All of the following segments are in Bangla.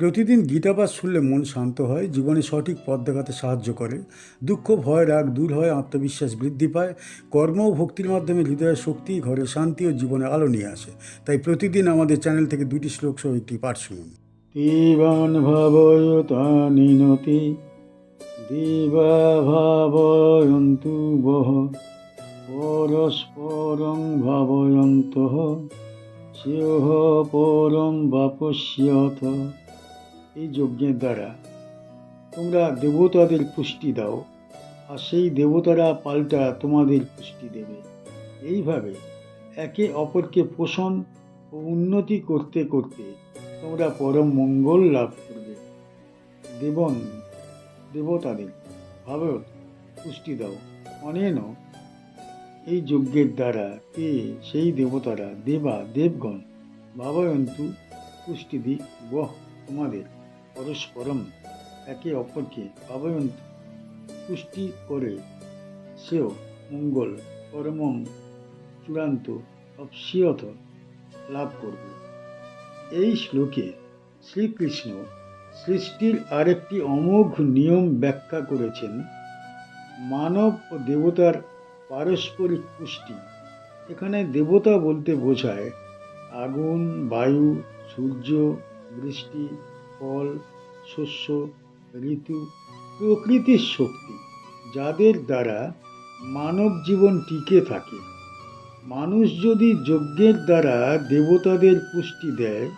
প্রতিদিন গীতাপাঠ শুনলে মন শান্ত হয়, জীবনে সঠিক পথ দেখাতে সাহায্য করে। দুঃখ, ভয়, রাগ দূর হয়, আত্মবিশ্বাস বৃদ্ধি পায়। কর্ম ও ভক্তির মাধ্যমে হৃদয়ের শক্তি, ঘরে শান্তি ও জীবনে আলো নিয়ে আসে। তাই প্রতিদিন আমাদের চ্যানেল থেকে দুটি শ্লোক সহ একটি পাঠ শুনুন। দিবান ভাবয়তানি নতি, দিবা ভাবয়ন্তু বহ, পরস্পরং ভাবয়ন্ত স্যহ পরম বাপস্যথ। এই যজ্ঞের দ্বারা তোমরা দেবতাদের পুষ্টি দাও, আর সেই দেবতারা পাল্টা তোমাদের পুষ্টি দেবে। এইভাবে একে অপরকে পোষণ ও উন্নতি করতে করতে তোমরা পরম মঙ্গল লাভ করবে। দেবন, দেবতাদের ভাবত পুষ্টি দাও। অনেন এই যজ্ঞের দ্বারা তে সেই দেবতারা দেবা, দেবগণ, ভাবয়ন্তু, পুষ্টি দিক, বহ, তোমাদের। পরস্পরম একে অপরকে ভাবয়ন্তু পুষ্টি করে, সেও মঙ্গল পরমম চূড়ান্ত অপসিয়ত লাভ করবে। এই শ্লোকে শ্রীকৃষ্ণ সৃষ্টির আরেকটি অমোঘ নিয়ম ব্যাখ্যা করেছেন, মানব ও দেবতার পারস্পরিক পুষ্টি। এখানে দেবতা বলতে বোঝায় আগুন, বায়ু, সূর্য, বৃষ্টি, ফল শস্য, ঋতু, প্রকৃতির শক্তি, যাদের দ্বারা মানব জীবন টিকে থাকে। মানুষ যদি যজ্ঞের দ্বারা দেবতাদের পুষ্টি দেয়,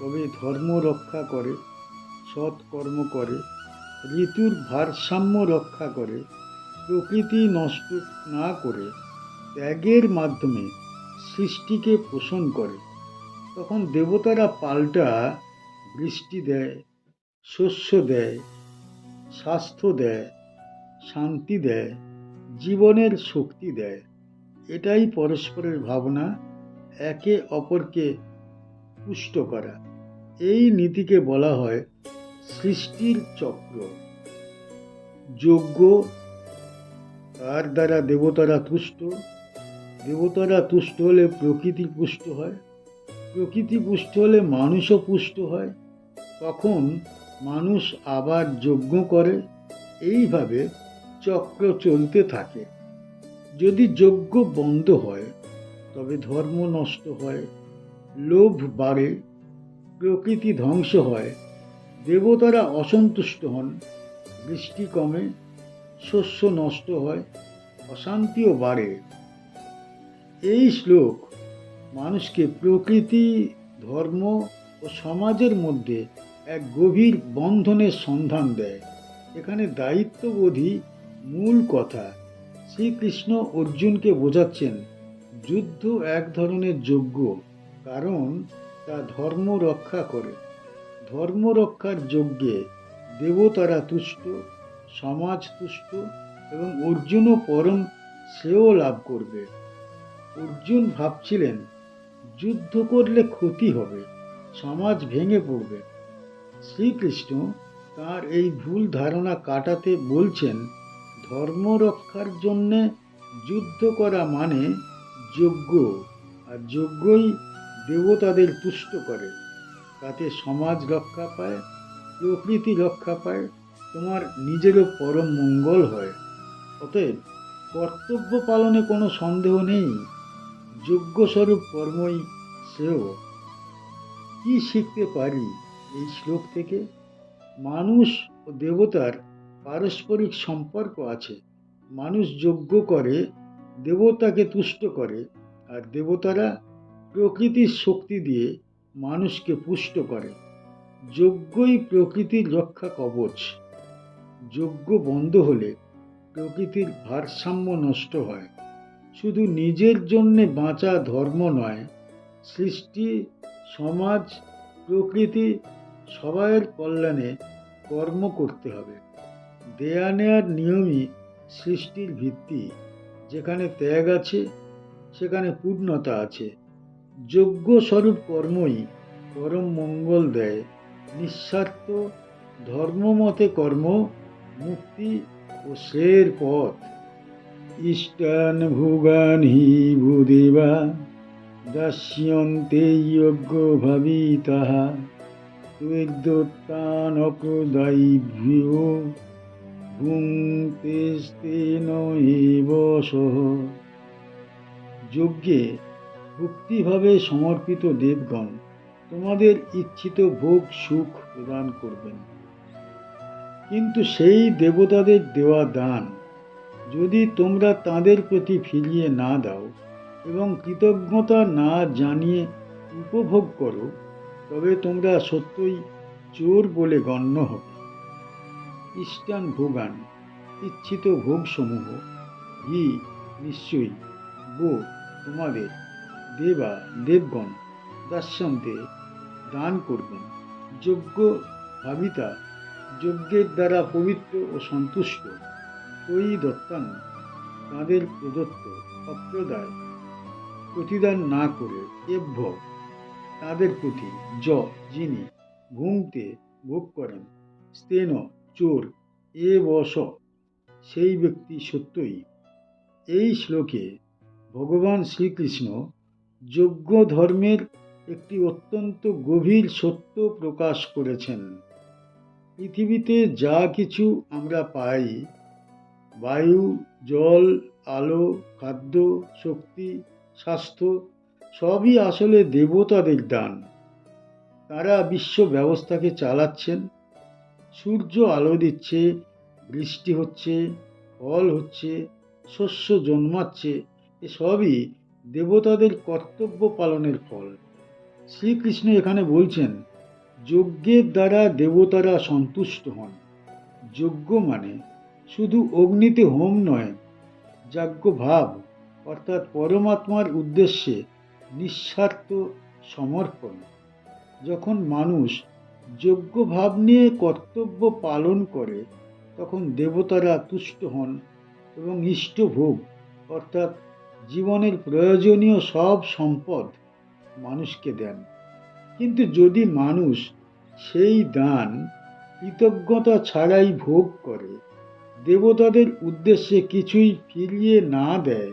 তবে ধর্ম রক্ষা করে সৎকর্ম করে, ঋতুর ভারসাম্য রক্ষা করে, প্রকৃতি নষ্ট না করে, ত্যাগের মাধ্যমে সৃষ্টিকে পোষণ করে, তখন দেবতারা পাল্টা বৃষ্টি দেয়। শস্য দেয়, স্বাস্থ্য দেয়, শান্তি দেয়, জীবনের শক্তি দেয়। এটাই পরস্পরের ভাবনা, একে অপরকে পুষ্ট করা। এই নীতিকে বলা হয় সৃষ্টির চক্র। যজ্ঞ, তার দ্বারা দেবতারা তুষ্ট। দেবতারা তুষ্ট হলে প্রকৃতি পুষ্ট হয়। প্রকৃতি পুষ্ট হলে মানুষও পুষ্ট হয়। তখন মানুষ আবার যজ্ঞ করে, এইভাবে চক্র চলতে থাকে। যদি যজ্ঞ বন্ধ হয়, তবে ধর্ম নষ্ট হয়, লোভ বাড়ে, প্রকৃতি ধ্বংস হয়, দেবতারা অসন্তুষ্ট হন, বৃষ্টি কমে, শস্য নষ্ট হয়, অশান্তিও বাড়ে। এই শ্লোক মানুষকে প্রকৃতি, ধর্ম ও সমাজের মধ্যে এক গভীর বন্ধনের সন্ধান দেয়। এখানে দায়িত্ববোধই মূল কথা, শ্রীকৃষ্ণ অর্জুনকে বোঝাচ্ছেন, যুদ্ধ এক ধরনের যজ্ঞ, কারণ তা ধর্ম রক্ষা করে। ধর্ম রক্ষার যজ্ঞে দেবতারা তুষ্ট, সমাজ তুষ্ট এবং অর্জুনও পরম শ্রেয় লাভ করবে। অর্জুন ভাবছিলেন, যুদ্ধ করলে ক্ষতি হবে, সমাজ ভেঙে পড়বে। শ্রীকৃষ্ণ তার এই ভুল ধারণা কাটাতে বলছেন, ধর্ম রক্ষার জন্যে যুদ্ধ করা মানে যজ্ঞ, আর যজ্ঞই দেবতাদের তুষ্ট করে। তাতে সমাজ রক্ষা পায়, প্রকৃতি রক্ষা পায়, তোমার নিজেরও পরম মঙ্গল হয়। অতএব কর্তব্য পালনে কোনো সন্দেহ নেই, যজ্ঞস্বরূপ কর্মই শ্রেয়। কি শিখতে পারি? এই শ্লোক থেকে মানুষ ও দেবতার পারস্পরিক সম্পর্ক আছে। মানুষ যজ্ঞ করে, দেবতাকে তুষ্ট করে আর দেবতারা প্রকৃতির শক্তি দিয়ে মানুষকে পুষ্ট করে। যজ্ঞই প্রকৃতির রক্ষা কবচ। যজ্ঞ বন্ধ হলে প্রকৃতির ভারসাম্য নষ্ট হয়। শুধু নিজের জন্যে বাঁচা ধর্ম নয়, সৃষ্টি, সমাজ, প্রকৃতি সবাইয়ের কল্যাণে কর্ম করতে হবে। দেয়া নেয়ার নিয়মই সৃষ্টির ভিত্তি। যেখানে ত্যাগ আছে, সেখানে পূর্ণতা আছে। যোগ্য স্বরূপ কর্মই পরম মঙ্গল দেয়। নিঃস্বার্থ ধর্মমতে কর্ম মুক্তি ও শ্রেয়ের পথ। ইষ্টান ভুগান হি ভূদেবা দাস্যন্তে যজ্ঞ ভাবি তাহা। যজ্ঞে ভক্তিভাবে সমর্পিত দেবগণ তোমাদের ইচ্ছিত ভোগ সুখ প্রদান করবেন। কিন্তু সেই দেবতাদের দেওয়া দান যদি তোমরা তাদের প্রতি ফিরিয়ে না দাও এবং কৃতজ্ঞতা না জানিয়ে উপভোগ করো তবে তোমরা সত্যই চোর বলে গণ্য হবে। ইষ্টান ভোগান, ইচ্ছিত ভোগসমূহ হি নিশ্চয়ই গো তোমাদের। দেবা, দেবগণ, দাস্যন্তে দান করবেন। যোগ্য ভাবিতা, যজ্ঞের দ্বারা পবিত্র ও সন্তুষ্ট। ওই দত্তান তাদের প্রদত্ত অপ্রদায় প্রতিদান না করে এভ্য তাদের প্রতি য যিনি ভুংতে ভোগ করেন, স্তেন, চোর এ বস, সেই ব্যক্তি সত্যই এই শ্লোকে ভগবান শ্রীকৃষ্ণ যজ্ঞ ধর্মের একটি অত্যন্ত গভীর সত্য প্রকাশ করেছেন। পৃথিবীতে যা কিছু আমরা পাই, বায়ু, জল, আলো, খাদ্য, শক্তি, স্বাস্থ্য সবই আসলে দেবতাদের দান। তারা বিশ্ব ব্যবস্থাকে চালাচ্ছেন। সূর্য আলো দিচ্ছে, বৃষ্টি হচ্ছে, ফল হচ্ছে, শস্য জন্মাচ্ছে, এসবই দেবতাদের কর্তব্য পালনের ফল। শ্রীকৃষ্ণ এখানে বলছেন, যজ্ঞের দ্বারা দেবতারা সন্তুষ্ট হন। যজ্ঞ মানে শুধু অগ্নিতে হোম নয়, যাজ্ঞ ভাব, অর্থাৎ পরমাত্মার উদ্দেশ্যে নিঃস্বার্থ সমর্পণ। যখন মানুষ যোগ্য ভাব নিয়ে কর্তব্য পালন করে, তখন দেবতারা তুষ্ট হন এবং ইষ্টভোগ, অর্থাৎ জীবনের প্রয়োজনীয় সব সম্পদ মানুষকে দেন। কিন্তু যদি মানুষ সেই দান কৃতজ্ঞতা ছাড়াই ভোগ করে, দেবতাদের উদ্দেশ্যে কিছুই ফিরিয়ে না দেয়,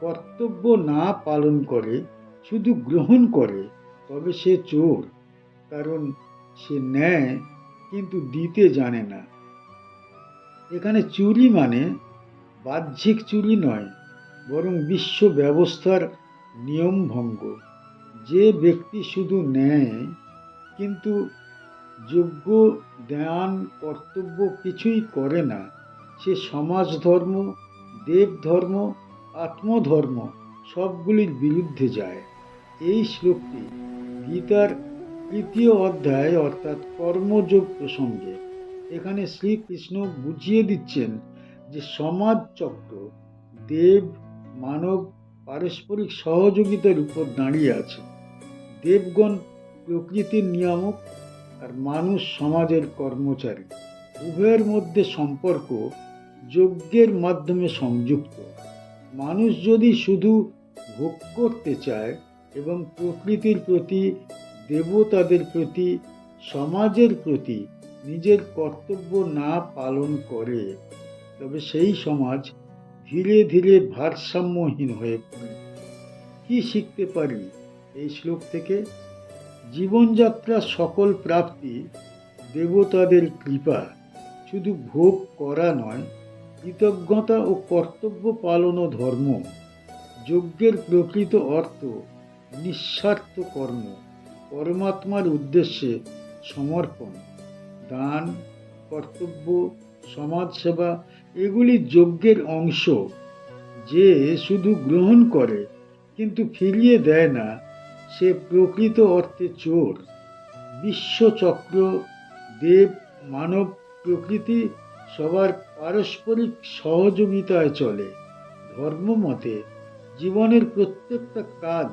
কর্তব্য না পালন করে শুধু গ্রহণ করে, তবে সে চোর, কারণ সে নেয় কিন্তু দিতে জানে না। এখানে চুরি মানে বাহ্যিক চুরি নয়, বরং বিশ্ব ব্যবস্থার নিয়ম ভঙ্গ। যে ব্যক্তি শুধু নেয় কিন্তু যোগ্য, ধ্যান, কর্তব্য কিছুই করে না, সে সমাজ ধর্ম, দেব ধর্ম, আত্মধর্ম সবগুলির বিরুদ্ধে যায়। এই শ্লোকটি গীতার তৃতীয় অধ্যায় অর্থাৎ কর্মযোগ প্রসঙ্গে এখানে শ্রীকৃষ্ণ বুঝিয়ে দিচ্ছেন যে সমাজ চক্র দেব, মানব, পারস্পরিক সহযোগিতার উপর দাঁড়িয়ে আছে। দেবগণ প্রকৃতির নিয়ামক আর মানুষ সমাজের কর্মচারী। উভয়ের মধ্যে সম্পর্ক যজ্ঞের মাধ্যমে সংযুক্ত। মানুষ যদি শুধু ভোগ করতে চায় এবং প্রকৃতির প্রতি, দেবতাদের প্রতি, সমাজের প্রতি নিজের কর্তব্য না পালন করে। তবে সেই সমাজ ধীরে ধীরে ভারসাম্যহীন হয়ে পড়ে। কি শিখতে পারি এই শ্লোক থেকে? জীবনযাত্রার সকল প্রাপ্তি, দেবতাদের কৃপা, শুধু ভোগ করা নয়, কৃতজ্ঞতা ও কর্তব্য পালনও ধর্ম, যজ্ঞের প্রকৃত অর্থ নিঃস্বার্থ কর্ম, পরমাত্মার উদ্দেশ্যে সমর্পণ, দান, কর্তব্য সমাজসেবা এগুলি যজ্ঞের অংশ। যে শুধু গ্রহণ করে, কিন্তু ফিরিয়ে দেয় না, সে প্রকৃত অর্থে চোর। বিশ্বচক্র, দেব, মানব প্রকৃতি সবার পারস্পরিক সহযোগিতায় চলে। ধর্মমতে জীবনের প্রত্যেকটা কাজ